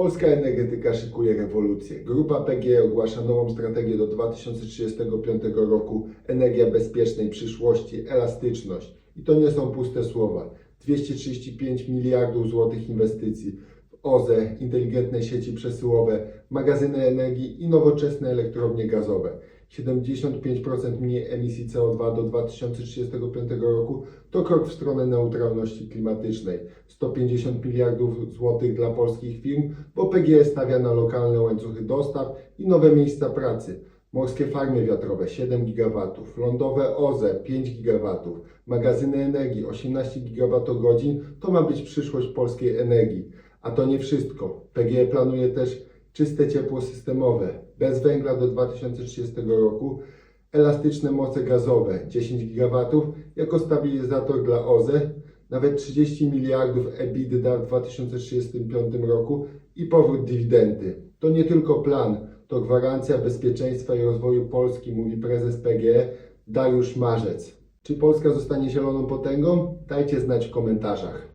Polska energetyka szykuje rewolucję. Grupa PGE ogłasza nową strategię do 2035 roku. Energia bezpiecznej przyszłości, elastyczność. I to nie są puste słowa. 235 miliardów złotych inwestycji w OZE, inteligentne sieci przesyłowe, magazyny energii i nowoczesne elektrownie gazowe. 75% mniej emisji CO2 do 2035 roku to krok w stronę neutralności klimatycznej. 150 miliardów złotych dla polskich firm, bo PGE stawia na lokalne łańcuchy dostaw i nowe miejsca pracy. Morskie farmy wiatrowe 7 GW, lądowe OZE 5 GW, magazyny energii 18 GWh to ma być przyszłość polskiej energii. A to nie wszystko. PGE planuje też czyste ciepło systemowe, bez węgla do 2030 roku, elastyczne moce gazowe 10 GW jako stabilizator dla OZE, nawet 30 miliardów EBITDA w 2035 roku i powrót dywidendy. To nie tylko plan, to gwarancja bezpieczeństwa i rozwoju Polski, mówi prezes PGE Dariusz Marzec. Czy Polska zostanie zieloną potęgą? Dajcie znać w komentarzach.